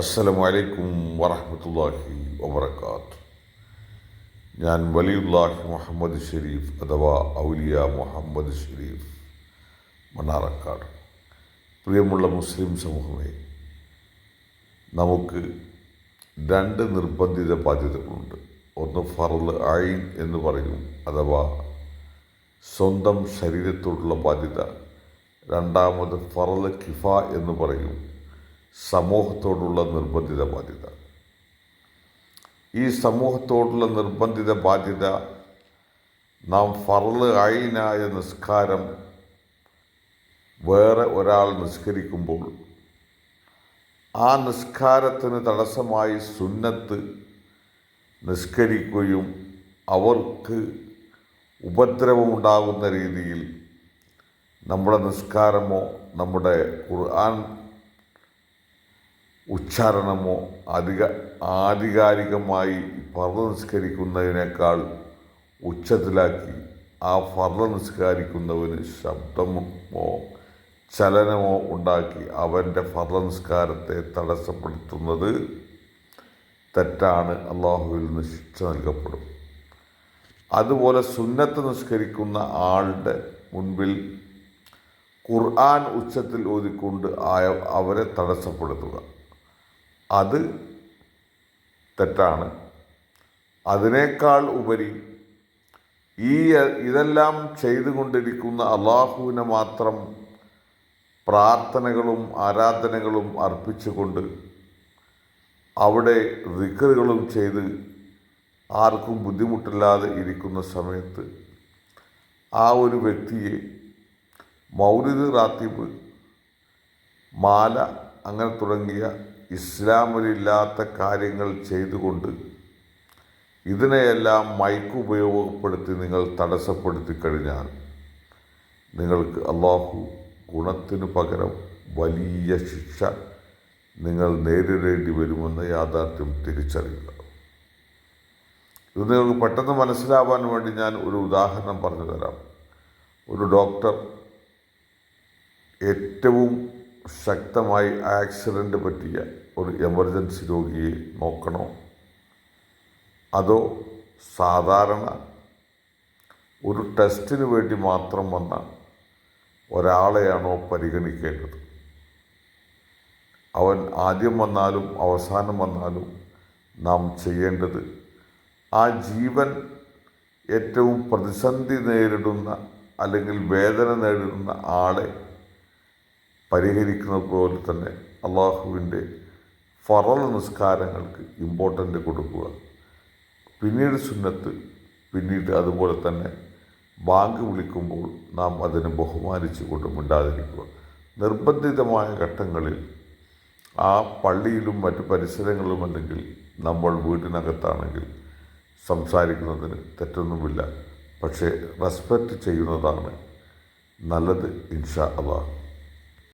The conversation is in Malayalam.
അസ്സലാമു അലൈക്കും വറഹ്മത്തുള്ളാഹി വബറകാത്ത്. ഞാൻ വലിയുല്ലാഹി മുഹമ്മദ് ഷെരീഫ് അഥവാ ഔലിയ മുഹമ്മദ് ഷെരീഫ് മണ്ണാറക്കാട്. പ്രിയമുള്ള മുസ്ലിം സമൂഹമേ നമുക്ക് രണ്ട് നിർബന്ധിത ബാധ്യതകളുണ്ട്. ഒന്ന് ഫറൽ ഐൻ എന്ന് പറയും അഥവാ സ്വന്തം ശരീരത്തോടുള്ള ബാധ്യത. രണ്ടാമത് ഫറൽ കിഫ എന്ന് പറയും സമൂഹത്തോടുള്ള നിർബന്ധിത ബാധ്യത. ഈ സമൂഹത്തോടുള്ള നിർബന്ധിത ബാധ്യത നാം ഫറൾ ആയിനായ നിസ്കാരം വേറെ ഒരാൾ നിസ്കരിക്കുമ്പോൾ ആ നിസ്കാരത്തിന് തടസ്സമായി സുന്നത്ത് നിസ്കരിക്കുകയും അവർക്ക് ഉപദ്രവമുണ്ടാകുന്ന രീതിയിൽ നമ്മുടെ നിസ്കാരമോ നമ്മുടെ ഖുർആൻ ഉച്ചാരണമോ അധിക ആധികാരികമായി ഫർദ് നിസ്കരിക്കുന്നതിനേക്കാൾ ഉച്ചത്തിലാക്കി ആ ഫർദ് നിസ്കരിക്കുന്നവന് ശബ്ദമോ ചലനമോ ഉണ്ടാക്കി അവന്റെ ഫർദ് നിസ്കാരത്തെ തടസ്സപ്പെടുത്തുന്നത് തെറ്റാണ്. അള്ളാഹുവിൽ നിന്ന് ശിക്ഷ നൽകപ്പെടും. അതുപോലെ സുന്നത്ത് നിസ്കരിക്കുന്ന ആളുടെ മുൻപിൽ ഖുർആൻ ഉച്ചത്തിൽ ഓതിക്കൊണ്ട് ആയ അവരെ തടസ്സപ്പെടുത്തുക. അത് തെറ്റാണ്. അതിനേക്കാൾ ഉപരി ഈ ഇതെല്ലാം ചെയ്തുകൊണ്ടിരിക്കുന്ന അള്ളാഹുവിനെ മാത്രം പ്രാർത്ഥനകളും ആരാധനകളും അർപ്പിച്ചുകൊണ്ട് അവിടെ റിക്കറുകളും ചെയ്ത് ആർക്കും ബുദ്ധിമുട്ടില്ലാതെ ഇരിക്കുന്ന സമയത്ത് ആ ഒരു വ്യക്തിയെ മൗലിദ് റാത്തീബ് മാല അങ്ങനെ തുടങ്ങിയ ഇസ്ലാമിലില്ലാത്ത കാര്യങ്ങൾ ചെയ്തുകൊണ്ട് ഇതിനെയെല്ലാം മൈക്ക് ഉപയോഗപ്പെടുത്തി നിങ്ങൾ തടസ്സപ്പെടുത്തി കഴിഞ്ഞാൽ നിങ്ങൾക്ക് അള്ളാഹു ഗുണത്തിനു പകരം വലിയ ശിക്ഷ നിങ്ങൾ നേരിടേണ്ടി വരുമെന്ന യാഥാർത്ഥ്യം തിരിച്ചറിയുക. ഇത് നിങ്ങൾക്ക് പെട്ടെന്ന് മനസ്സിലാവാൻ വേണ്ടി ഞാൻ ഒരു ഉദാഹരണം പറഞ്ഞു തരാം. ഒരു ഡോക്ടർ ഏറ്റവും ശക്തമായി ആക്സിഡന്റ് പറ്റിയ ഒരു എമർജൻസി രോഗിയെ നോക്കണോ? അതോ സാധാരണ ഒരു ടെസ്റ്റിന് വേണ്ടി മാത്രം വന്ന ഒരാളെയാണോ പരിഗണിക്കേണ്ടത്? അവൻ ആദ്യം വന്നാലും അവസാനം വന്നാലും നാം ചെയ്യേണ്ടത് ആ ജീവൻ ഏറ്റവും പ്രതിസന്ധി നേരിടുന്ന അല്ലെങ്കിൽ വേദന നേരിടുന്ന ആളെ പരിഹരിക്കുന്നത് പോലെ തന്നെ അള്ളാഹുവിന്റെ ഫറൽ നിസ്കാരങ്ങൾക്ക് ഇമ്പോർട്ടന്റ് കൊടുക്കുക. പിന്നീട് സുന്നത്ത് പിന്നീട് അതുപോലെ തന്നെ ബാങ്ക് വിളിക്കുമ്പോൾ നാം അതിനെ ബഹുമാനിച്ചു മിണ്ടാതിരിക്കുക നിർബന്ധിതമായ ഘട്ടങ്ങളിൽ ആ പള്ളിയിലും മറ്റു പരിസരങ്ങളിലും അല്ലെങ്കിൽ നമ്മൾ വീട്ടിനകത്താണെങ്കിൽ സംസാരിക്കുന്നതിന് തെറ്റൊന്നുമില്ല. പക്ഷേ റെസ്പെക്റ്റ് ചെയ്യുന്നതാണ് നല്ലത് ഇൻഷാ അള്ളാഹ്.